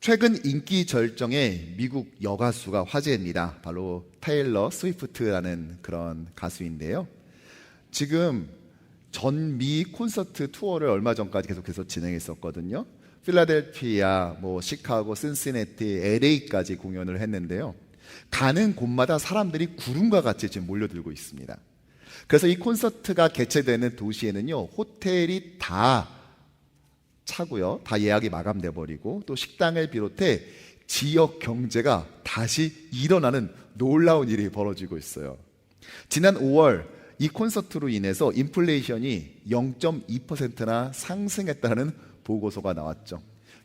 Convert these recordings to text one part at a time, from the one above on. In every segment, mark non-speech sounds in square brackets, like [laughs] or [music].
최근 인기 절정의 미국 여가수가 화제입니다. 바로 테일러 스위프트라는 그런 가수인데요. 지금 전 미 콘서트 투어를 얼마 전까지 계속해서 진행했었거든요. 필라델피아, 뭐 시카고, 신시내티, LA까지 공연을 했는데요. 가는 곳마다 사람들이 구름과 같이 지금 몰려들고 있습니다. 그래서 이 콘서트가 개최되는 도시에는요, 호텔이 다 차고요. 다 예약이 마감돼 버리고 또 식당을 비롯해 지역 경제가 다시 일어나는 놀라운 일이 벌어지고 있어요. 지난 5월 이 콘서트로 인해서 인플레이션이 0.2%나 상승했다는 보고서가 나왔죠.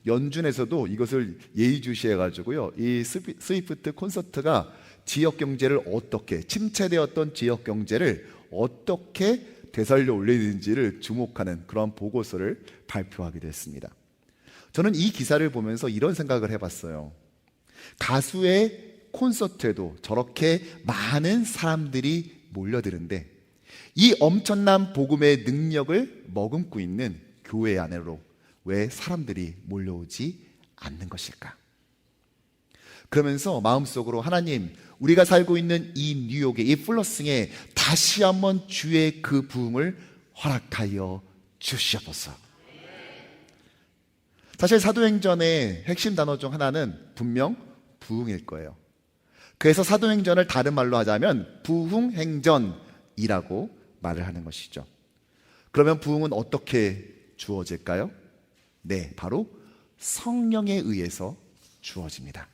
연준에서도 이것을 예의주시해 가지고요. 이 스위프트 콘서트가 지역 경제를 어떻게 침체되었던 지역 경제를 어떻게 되살려 올리는지를 주목하는 그런 보고서를 발표하기도 했습니다. 저는 이 기사를 보면서 이런 생각을 해봤어요. 가수의 콘서트에도 저렇게 많은 사람들이 몰려드는데 이 엄청난 복음의 능력을 머금고 있는 교회 안으로 왜 사람들이 몰려오지 않는 것일까? 그러면서 마음속으로 하나님, 우리가 살고 있는 이 뉴욕의 이 플러싱에 다시 한번 주의 그 부흥을 허락하여 주시옵소서. 사실 사도행전의 핵심 단어 중 하나는 분명 부흥일 거예요. 그래서 사도행전을 다른 말로 하자면 부흥행전이라고 말을 하는 것이죠. 그러면 부흥은 어떻게 주어질까요? 네, 바로 성령에 의해서 주어집니다.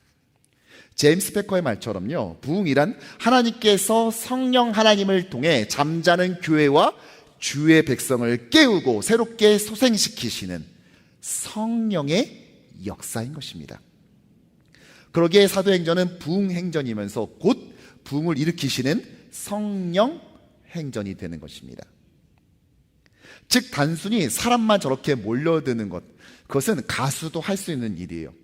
제임스 페커의 말처럼요, 부흥이란 하나님께서 성령 하나님을 통해 잠자는 교회와 주의 백성을 깨우고 새롭게 소생시키시는 성령의 역사인 것입니다. 그러기에 사도행전은 부흥 행전이면서 곧 부흥을 일으키시는 성령 행전이 되는 것입니다. 즉 단순히 사람만 저렇게 몰려드는 것 그것은 가수도 할 수 있는 일이에요.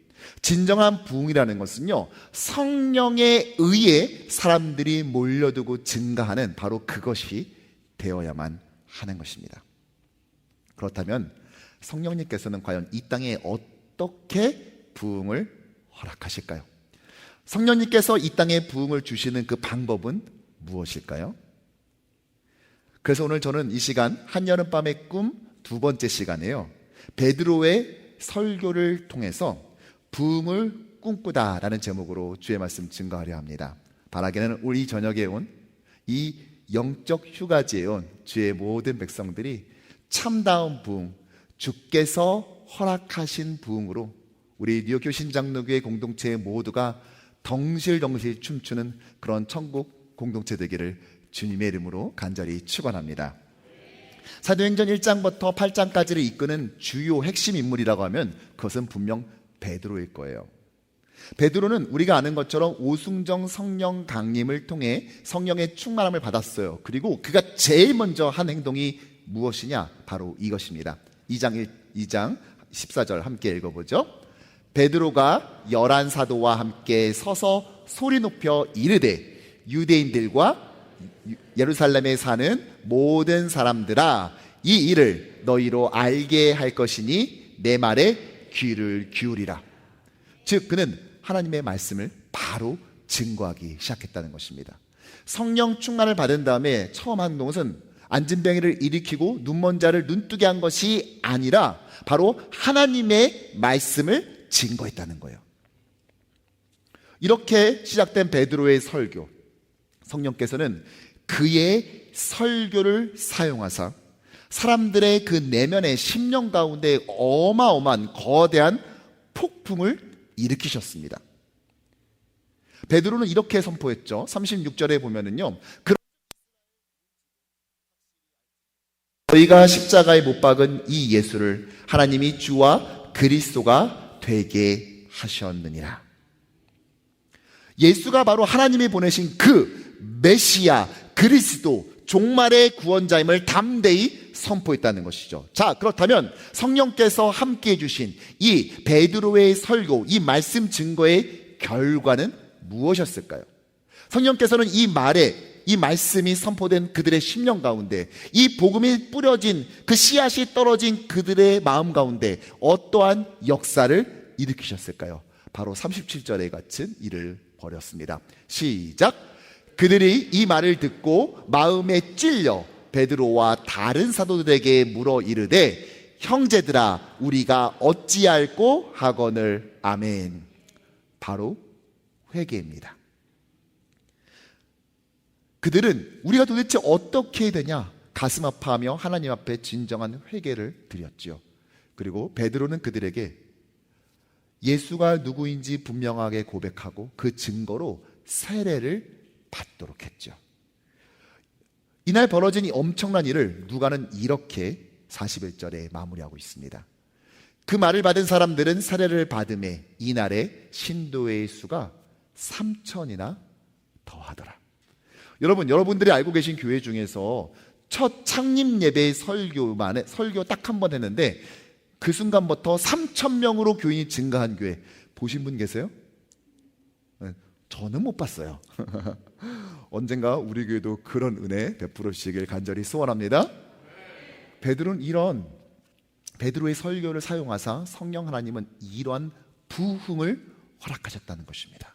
진정한 부흥이라는 것은요 성령에 의해 사람들이 몰려들고 증가하는 바로 그것이 되어야만 하는 것입니다. 그렇다면 성령님께서는 과연 이 땅에 어떻게 부흥을 허락하실까요? 성령님께서 이 땅에 부흥을 주시는 그 방법은 무엇일까요? 그래서 오늘 저는 이 시간 한여름밤의 꿈 두 번째 시간에요. 베드로의 설교를 통해서 부흥을 꿈꾸다라는 제목으로 주의 말씀 증거하려 합니다. 바라기는 우리 저녁에 온 이 영적 휴가지에 온 주의 모든 백성들이 참다운 부흥, 주께서 허락하신 부흥으로 우리 뉴욕교 신장로교회 공동체 모두가 덩실덩실 춤추는 그런 천국 공동체 되기를 주님의 이름으로 간절히 축원합니다. 사도행전 1장부터 8장까지를 이끄는 주요 핵심 인물이라고 하면 그것은 분명 베드로일 거예요. 베드로는 우리가 아는 것처럼 오승정 성령 강림을 통해 성령의 충만함을 받았어요. 그리고 그가 제일 먼저 한 행동이 무엇이냐? 바로 이것입니다. 2장 1, 2장 14절 함께 읽어보죠. 베드로가 열한 사도와 함께 서서 소리 높여 이르되 유대인들과 예루살렘에 사는 모든 사람들아 이 일을 너희로 알게 할 것이니 내 말에 귀를 기울이라. 즉 그는 하나님의 말씀을 바로 증거하기 시작했다는 것입니다. 성령 충만을 받은 다음에 처음 한 것은 안진뱅이를 일으키고 눈먼 자를 눈뜨게 한 것이 아니라 바로 하나님의 말씀을 증거했다는 거예요. 이렇게 시작된 베드로의 설교. 성령께서는 그의 설교를 사용하사 사람들의 그 내면의 심령 가운데 어마어마한 거대한 폭풍을 일으키셨습니다. 베드로는 이렇게 선포했죠. 36절에 보면은요. 저희가 십자가에 못 박은 이 예수를 하나님이 주와 그리스도가 되게 하셨느니라. 예수가 바로 하나님이 보내신 그 메시아 그리스도 종말의 구원자임을 담대히 선포했다는 것이죠. 자, 그렇다면 성령께서 함께 해주신 이 베드로의 설교, 이 말씀 증거의 결과는 무엇이었을까요? 성령께서는 이 말에 이 말씀이 선포된 그들의 심령 가운데 이 복음이 뿌려진 그 씨앗이 떨어진 그들의 마음 가운데 어떠한 역사를 일으키셨을까요? 바로 37절에 갇힌 이를 벌였습니다. 시작. 그들이 이 말을 듣고 마음에 찔려 베드로와 다른 사도들에게 물어 이르되 형제들아 우리가 어찌할꼬 하거늘 아멘. 바로 회개입니다. 그들은 우리가 도대체 어떻게 되냐 가슴 아파하며 하나님 앞에 진정한 회개를 드렸지요. 그리고 베드로는 그들에게 예수가 누구인지 분명하게 고백하고 그 증거로 세례를 받도록 했죠. 이날 벌어진 이 엄청난 일을 누가는 이렇게 41절에 마무리하고 있습니다. 그 말을 받은 사람들은 세례를 받음에 이날에 신도의 수가 3천이나 더하더라. 여러분, 여러분들이 알고 계신 교회 중에서 첫 창립 예배 설교만에 설교 딱 한 번 했는데 그 순간부터 3천 명으로 교인이 증가한 교회 보신 분 계세요? 네, 저는 못 봤어요. [laughs] 언젠가 우리 교회도 그런 은혜 베풀어 주시길 간절히 소원합니다. 베드로는 이런 베드로의 설교를 사용하사 성령 하나님은 이러한 부흥을 허락하셨다는 것입니다.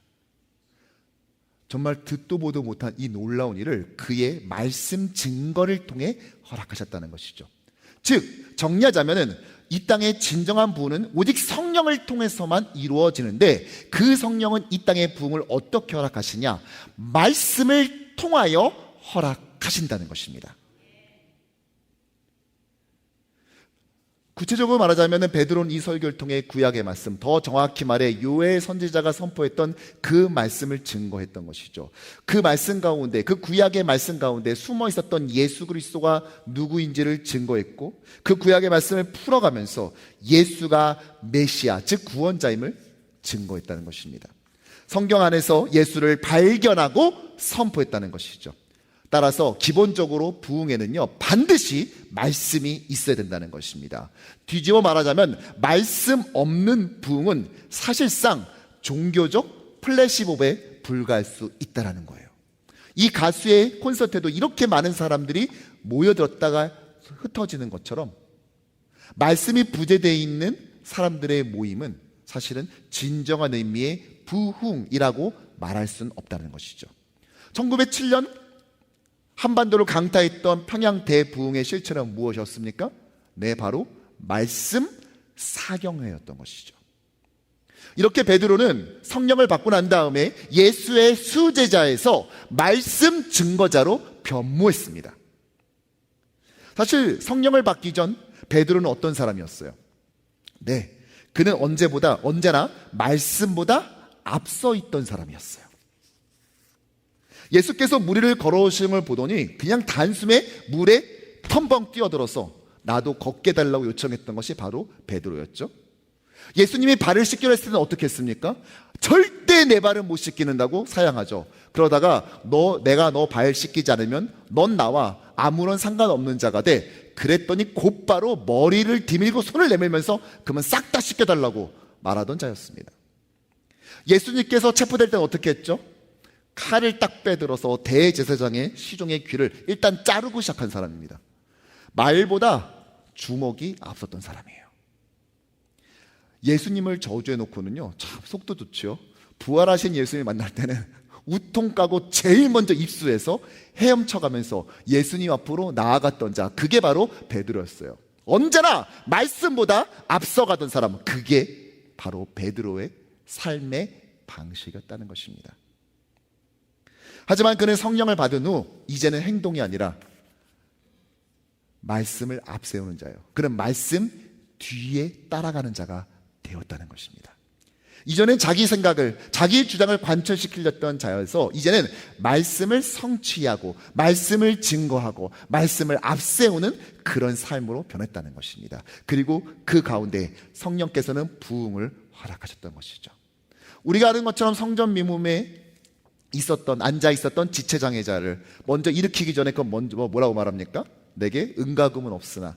정말 듣도 보도 못한 이 놀라운 일을 그의 말씀 증거를 통해 허락하셨다는 것이죠. 즉 정리하자면은 이 땅의 진정한 부흥은 오직 성 령을 통해서만 이루어지는데 그 성령은 이 땅의 부흥을 어떻게 허락하시냐? 말씀을 통하여 허락하신다는 것입니다. 구체적으로 말하자면 베드로는 이 설교를 통해 구약의 말씀, 더 정확히 말해 요엘 선지자가 선포했던 그 말씀을 증거했던 것이죠. 그 말씀 가운데, 그 구약의 말씀 가운데 숨어 있었던 예수 그리스도가 누구인지를 증거했고, 그 구약의 말씀을 풀어가면서 예수가 메시아, 즉 구원자임을 증거했다는 것입니다. 성경 안에서 예수를 발견하고 선포했다는 것이죠. 따라서 기본적으로 부흥에는요, 반드시 말씀이 있어야 된다는 것입니다. 뒤집어 말하자면, 말씀 없는 부흥은 사실상 종교적 플래시몹에 불과할 수 있다는 거예요. 이 가수의 콘서트에도 이렇게 많은 사람들이 모여들었다가 흩어지는 것처럼, 말씀이 부재되어 있는 사람들의 모임은 사실은 진정한 의미의 부흥이라고 말할 수는 없다는 것이죠. 1907년 한반도를 강타했던 평양 대부흥의 실체는 무엇이었습니까? 네, 바로 말씀 사경회였던 것이죠. 이렇게 베드로는 성령을 받고 난 다음에 예수의 수제자에서 말씀 증거자로 변모했습니다. 사실 성령을 받기 전 베드로는 어떤 사람이었어요? 네. 그는 언제보다 언제나 말씀보다 앞서 있던 사람이었어요. 예수께서 무리를 걸어오심을 보더니 그냥 단숨에 물에 텀벙 뛰어들어서 나도 걷게 달라고 요청했던 것이 바로 베드로였죠. 예수님이 발을 씻기로 했을 때는 어떻게 했습니까? 절대 내 발을 못 씻기는다고 사양하죠. 그러다가 너 내가 너 발 씻기지 않으면 넌 나와 아무런 상관없는 자가 돼. 그랬더니 곧바로 머리를 디밀고 손을 내밀면서 그러면 싹 다 씻겨달라고 말하던 자였습니다. 예수님께서 체포될 때는 어떻게 했죠? 칼을 딱 빼들어서 대제사장의 시종의 귀를 일단 자르고 시작한 사람입니다. 말보다 주먹이 앞섰던 사람이에요. 예수님을 저주해 놓고는요, 참 속도 좋죠. 부활하신 예수님 만날 때는 우통 까고 제일 먼저 입수해서 헤엄쳐 가면서 예수님 앞으로 나아갔던 자, 그게 바로 베드로였어요. 언제나 말씀보다 앞서가던 사람, 그게 바로 베드로의 삶의 방식이었다는 것입니다. 하지만 그는 성령을 받은 후 이제는 행동이 아니라 말씀을 앞세우는 자예요. 그는 말씀 뒤에 따라가는 자가 되었다는 것입니다. 이전엔 자기 생각을, 자기 주장을 관철시키려던 자여서 이제는 말씀을 성취하고, 말씀을 증거하고, 말씀을 앞세우는 그런 삶으로 변했다는 것입니다. 그리고 그 가운데 성령께서는 부흥을 허락하셨던 것이죠. 우리가 아는 것처럼 성전 미문에 있었던 앉아 있었던 지체 장애자를 먼저 일으키기 전에 그건 먼저 뭐 뭐라고 말합니까? 내게 은가금은 없으나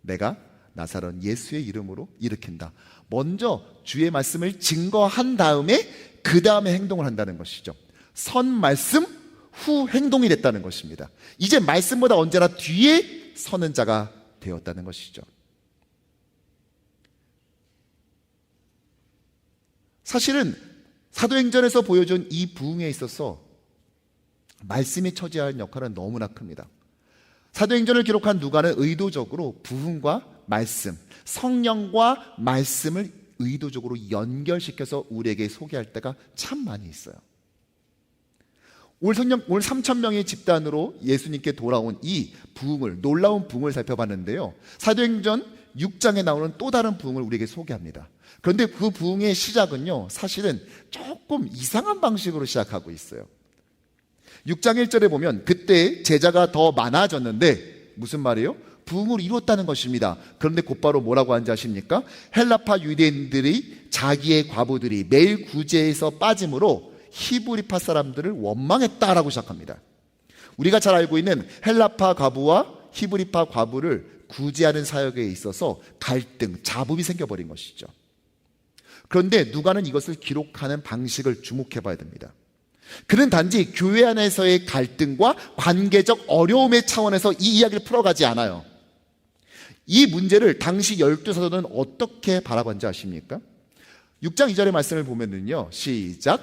내가 나사렛 예수의 이름으로 일으킨다. 먼저 주의 말씀을 증거한 다음에 그 다음에 행동을 한다는 것이죠. 선 말씀 후 행동이 됐다는 것입니다. 이제 말씀보다 언제나 뒤에 서는 자가 되었다는 것이죠. 사실은 사도행전에서 보여준 이 부흥에 있어서 말씀이 처지할 역할은 너무나 큽니다. 사도행전을 기록한 누가는 의도적으로 부흥과 말씀, 성령과 말씀을 의도적으로 연결시켜서 우리에게 소개할 때가 참 많이 있어요. 올 성령 올 3천 명의 집단으로 예수님께 돌아온 이 부흥을 놀라운 부흥을 살펴봤는데요. 사도행전 6장에 나오는 또 다른 부흥을 우리에게 소개합니다. 그런데 그 부흥의 시작은요. 사실은 조금 이상한 방식으로 시작하고 있어요. 6장 1절에 보면 그때 제자가 더 많아졌는데 무슨 말이에요? 부흥을 이뤘다는 것입니다. 그런데 곧바로 뭐라고 하는지 아십니까? 헬라파 유대인들이 자기의 과부들이 매일 구제에서 빠짐으로 히브리파 사람들을 원망했다라고 시작합니다. 우리가 잘 알고 있는 헬라파 과부와 히브리파 과부를 구제하는 사역에 있어서 갈등, 잡음이 생겨버린 것이죠. 그런데 누가는 이것을 기록하는 방식을 주목해 봐야 됩니다. 그는 단지 교회 안에서의 갈등과 관계적 어려움의 차원에서 이 이야기를 풀어가지 않아요. 이 문제를 당시 열두 사도는 어떻게 바라봤는지 아십니까? 6장 2절의 말씀을 보면은요. 시작.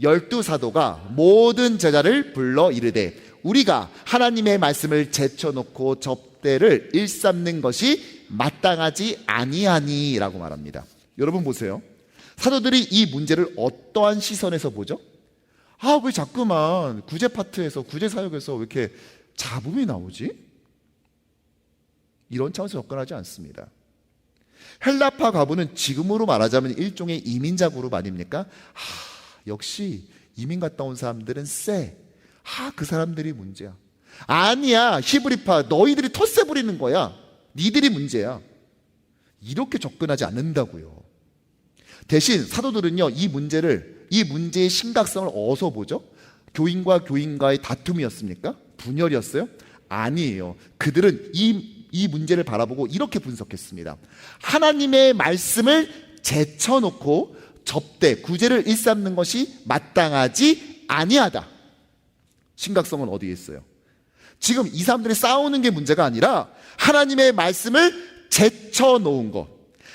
열두 사도가 모든 제자를 불러 이르되 우리가 하나님의 말씀을 제쳐놓고 접 대를 일삼는 것이 마땅하지 아니하니라고 말합니다. 여러분 보세요. 사도들이 이 문제를 어떠한 시선에서 보죠? 아, 왜 자꾸만 구제 파트에서 구제 사역에서 왜 이렇게 잡음이 나오지? 이런 차원에서 접근하지 않습니다. 헬라파 과부는 지금으로 말하자면 일종의 이민자 그룹 아닙니까? 아, 역시 이민 갔다 온 사람들은 쎄. 아, 그 사람들이 문제야. 아니야, 히브리파. 너희들이 텃세 부리는 거야. 니들이 문제야. 이렇게 접근하지 않는다고요. 대신 사도들은요, 이 문제를, 이 문제의 심각성을 어디서 보죠? 교인과 교인과의 다툼이었습니까? 분열이었어요? 아니에요. 그들은 이, 이 문제를 바라보고 이렇게 분석했습니다. 하나님의 말씀을 제쳐놓고 접대, 구제를 일삼는 것이 마땅하지 아니하다. 심각성은 어디에 있어요? 지금 이 사람들이 싸우는 게 문제가 아니라 하나님의 말씀을 제쳐놓은 것.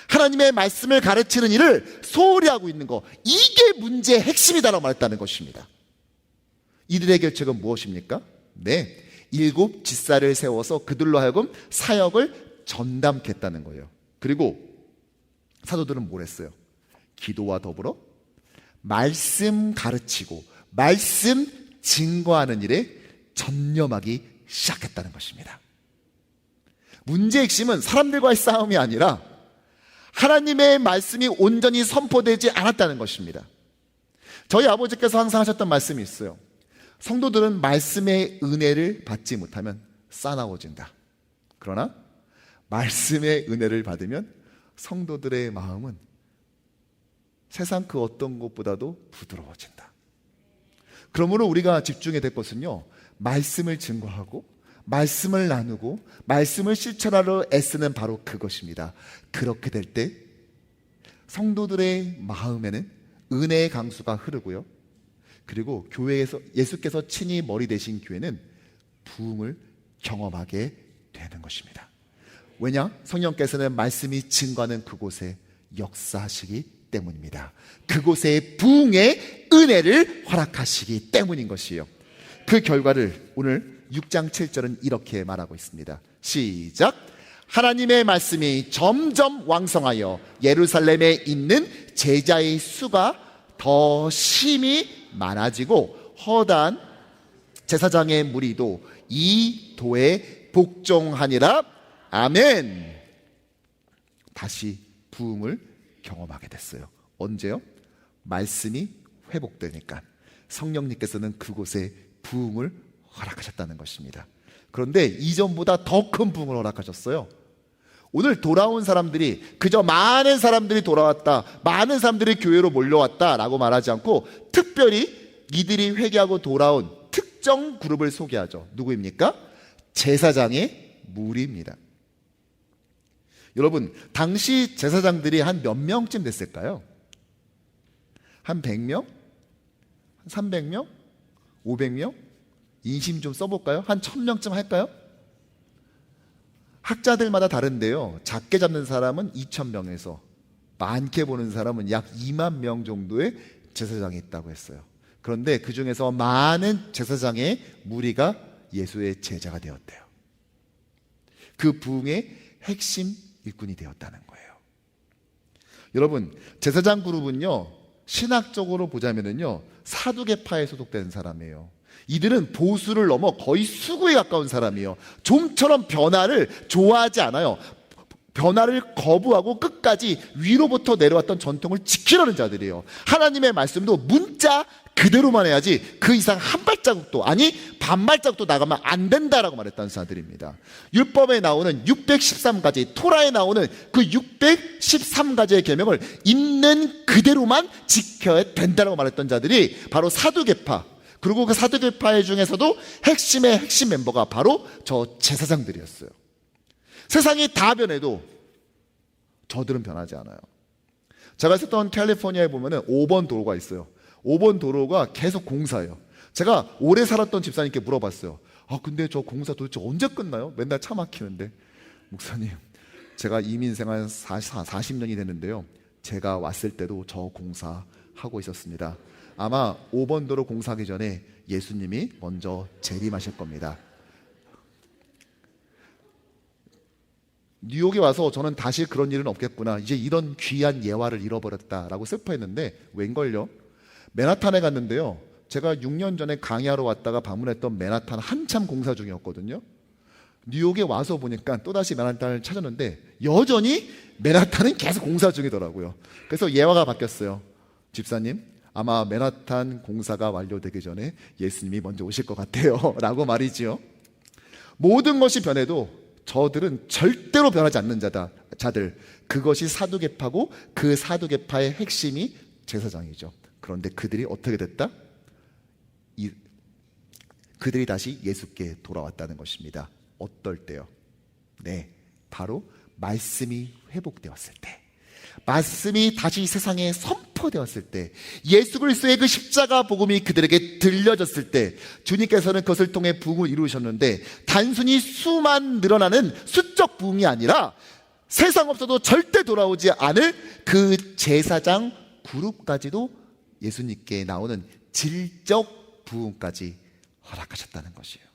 하나님의 말씀을 가르치는 일을 소홀히 하고 있는 것. 이게 문제의 핵심이다라고 말했다는 것입니다. 이들의 결책은 무엇입니까? 네. 일곱 지사를 세워서 그들로 하여금 사역을 전담겠다는 거예요. 그리고 사도들은 뭘 했어요? 기도와 더불어 말씀 가르치고 말씀 증거하는 일에 전념하기 시작했다는 것입니다. 문제의 핵심은 사람들과의 싸움이 아니라 하나님의 말씀이 온전히 선포되지 않았다는 것입니다. 저희 아버지께서 항상 하셨던 말씀이 있어요. 성도들은 말씀의 은혜를 받지 못하면 싸나워진다. 그러나 말씀의 은혜를 받으면 성도들의 마음은 세상 그 어떤 것보다도 부드러워진다. 그러므로 우리가 집중해야 될 것은요, 말씀을 증거하고, 말씀을 나누고, 말씀을 실천하러 애쓰는 바로 그것입니다. 그렇게 될 때, 성도들의 마음에는 은혜의 강수가 흐르고요. 그리고 교회에서 예수께서 친히 머리 대신 교회는 부흥을 경험하게 되는 것입니다. 왜냐? 성령께서는 말씀이 증거하는 그곳에 역사하시기 때문입니다. 그곳에 부흥의 은혜를 허락하시기 때문인 것이요. 그 결과를 오늘 6장 7절은 이렇게 말하고 있습니다. 시작. 하나님의 말씀이 점점 왕성하여 예루살렘에 있는 제자의 수가 더 심히 많아지고 허단 제사장의 무리도 이 도에 복종하니라. 아멘. 다시 부흥을 경험하게 됐어요. 언제요? 말씀이 회복되니까 성령님께서는 그곳에 부흥을 허락하셨다는 것입니다. 그런데 이전보다 더 큰 부흥을 허락하셨어요. 오늘 돌아온 사람들이 그저 많은 사람들이 돌아왔다, 많은 사람들이 교회로 몰려왔다라고 말하지 않고 특별히 이들이 회개하고 돌아온 특정 그룹을 소개하죠. 누구입니까? 제사장의 무리입니다. 여러분, 당시 제사장들이 한 몇 명쯤 됐을까요? 한 100명? 한 300명? 500명? 인심 좀 써볼까요? 한 1000명쯤 할까요? 학자들마다 다른데요. 작게 잡는 사람은 2000명에서 많게 보는 사람은 약 2만 명 정도의 제사장이 있다고 했어요. 그런데 그 중에서 많은 제사장의 무리가 예수의 제자가 되었대요. 그 부흥의 핵심 일꾼이 되었다는 거예요. 여러분, 제사장 그룹은요, 신학적으로 보자면은요, 사두개파에 소속된 사람이에요. 이들은 보수를 넘어 거의 수구에 가까운 사람이에요. 좀처럼 변화를 좋아하지 않아요. 변화를 거부하고 끝까지 위로부터 내려왔던 전통을 지키려는 자들이에요. 하나님의 말씀도 문자 그대로만 해야지 그 이상 한 발자국도 아니 반 발자국도 나가면 안 된다라고 말했던 자들입니다. 율법에 나오는 613가지 토라에 나오는 그 613가지의 계명을 있는 그대로만 지켜야 된다라고 말했던 자들이 바로 사두개파 그리고 그 사두개파 중에서도 핵심의 핵심 멤버가 바로 저 제사장들이었어요. 세상이 다 변해도 저들은 변하지 않아요. 제가 있었던 캘리포니아에 보면은 5번 도로가 있어요. 5번 도로가 계속 공사예요. 제가 오래 살았던 집사님께 물어봤어요. 아, 근데 저 공사 도대체 언제 끝나요? 맨날 차 막히는데. 목사님, 제가 이민 생활 40, 40년이 됐는데요. 제가 왔을 때도 저 공사 하고 있었습니다. 아마 5번 도로 공사하기 전에 예수님이 먼저 재림하실 겁니다. 뉴욕에 와서 저는 다시 그런 일은 없겠구나. 이제 이런 귀한 예화를 잃어버렸다라고 슬퍼했는데 웬걸요? 맨하탄에 갔는데요. 제가 6년 전에 강의하러 왔다가 방문했던 맨하탄 한참 공사 중이었거든요. 뉴욕에 와서 보니까 또다시 맨하탄을 찾았는데 여전히 맨하탄은 계속 공사 중이더라고요. 그래서 예화가 바뀌었어요. 집사님, 아마 맨하탄 공사가 완료되기 전에 예수님이 먼저 오실 것 같아요. [laughs] 라고 말이지요. 모든 것이 변해도 저들은 절대로 변하지 않는 자다, 자들. 그것이 사두개파고 그 사두개파의 핵심이 제사장이죠. 그런데 그들이 어떻게 됐다? 이, 그들이 다시 예수께 돌아왔다는 것입니다. 어떨 때요? 네, 바로 말씀이 회복되었을 때. 말씀이 다시 세상에 선포되었을 때, 예수 그리스도의 그 십자가 복음이 그들에게 들려졌을 때, 주님께서는 그것을 통해 부흥을 이루셨는데, 단순히 수만 늘어나는 수적 부흥이 아니라 세상 없어도 절대 돌아오지 않을 그 제사장 그룹까지도 예수님께 나오는 질적 부흥까지 허락하셨다는 것이에요.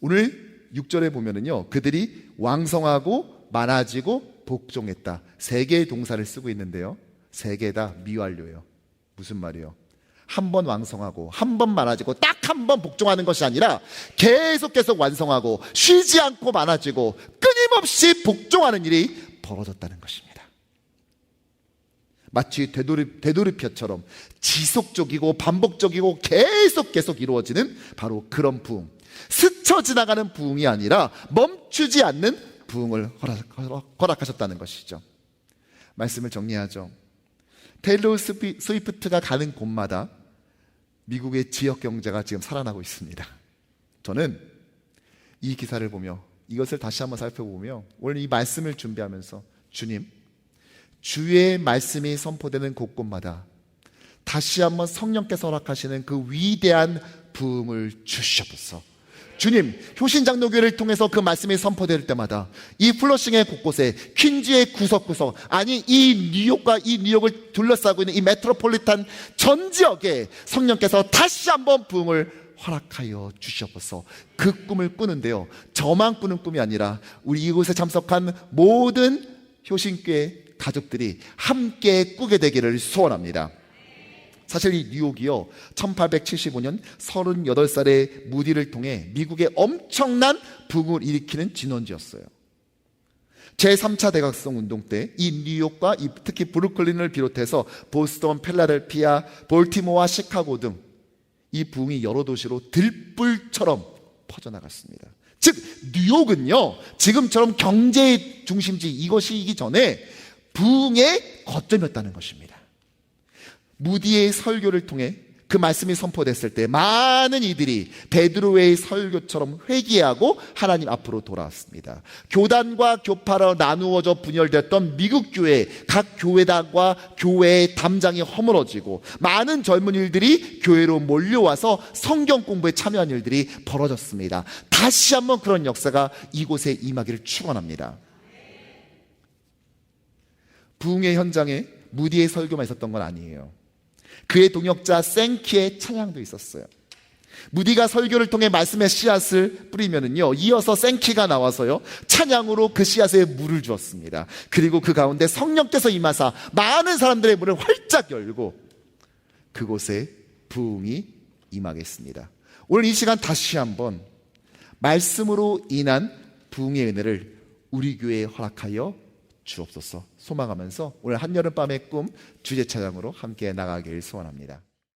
오늘 6절에 보면은요, 그들이 왕성하고 많아지고 복종했다. 세 개의 동사를 쓰고 있는데요. 세 개 다 미완료예요. 무슨 말이요? 한 번 왕성하고 한 번 많아지고 딱 한 번 복종하는 것이 아니라 계속 계속 완성하고 쉬지 않고 많아지고 끊임없이 복종하는 일이 벌어졌다는 것입니다. 마치 되돌이, 되돌이표처럼 지속적이고 반복적이고 계속 계속 이루어지는 바로 그런 부흥. 스쳐 지나가는 부흥이 아니라 멈추지 않는 부흥을 허락, 허락 하셨다는 것이죠. 말씀을 정리하죠. 테일러 스위프트가 가는 곳마다 미국의 지역 경제가 지금 살아나고 있습니다. 저는 이 기사를 보며 이것을 다시 한번 살펴보며 오늘 이 말씀을 준비하면서 주님, 주의 말씀이 선포되는 곳곳마다 다시 한번 성령께서 허락하시는 그 위대한 부흥을 주시옵소서. 주님, 효신장로교회를 통해서 그 말씀이 선포될 때마다 이 플러싱의 곳곳에 퀸즈의 구석구석 아니 이 뉴욕과 이 뉴욕을 둘러싸고 있는 이 메트로폴리탄 전 지역에 성령께서 다시 한번 부흥을 허락하여 주시옵소서. 그 꿈을 꾸는데요. 저만 꾸는 꿈이 아니라 우리 이곳에 참석한 모든 효신교회 가족들이 함께 꾸게 되기를 소원합니다. 사실 이 뉴욕이요, 1875년 38살의 무디를 통해 미국의 엄청난 부흥을 일으키는 진원지였어요. 제3차 대각성 운동 때 이 뉴욕과 특히 브루클린을 비롯해서 보스턴, 필라델피아, 볼티모어와 시카고 등이 부흥이 여러 도시로 들불처럼 퍼져나갔습니다. 즉 뉴욕은요 지금처럼 경제의 중심지 이것이기 전에 부흥의 거점이었다는 것입니다. 무디의 설교를 통해 그 말씀이 선포됐을 때 많은 이들이 베드로의 설교처럼 회개하고 하나님 앞으로 돌아왔습니다. 교단과 교파로 나누어져 분열됐던 미국 교회 각 교회당과 교회의 담장이 허물어지고 많은 젊은이들이 교회로 몰려와서 성경 공부에 참여한 일들이 벌어졌습니다. 다시 한번 그런 역사가 이곳에 임하기를 축원합니다. 부흥의 현장에 무디의 설교만 있었던 건 아니에요. 그의 동역자 생키의 찬양도 있었어요. 무디가 설교를 통해 말씀의 씨앗을 뿌리면은요, 이어서 생키가 나와서요, 찬양으로 그 씨앗에 물을 주었습니다. 그리고 그 가운데 성령께서 임하사 많은 사람들의 문을 활짝 열고 그곳에 부흥이 임하겠습니다. 오늘 이 시간 다시 한번 말씀으로 인한 부흥의 은혜를 우리 교회에 허락하여 주옵소서 소망하면서 오늘 한여름밤의 꿈 주제 찬양으로 함께 나가길 소원합니다.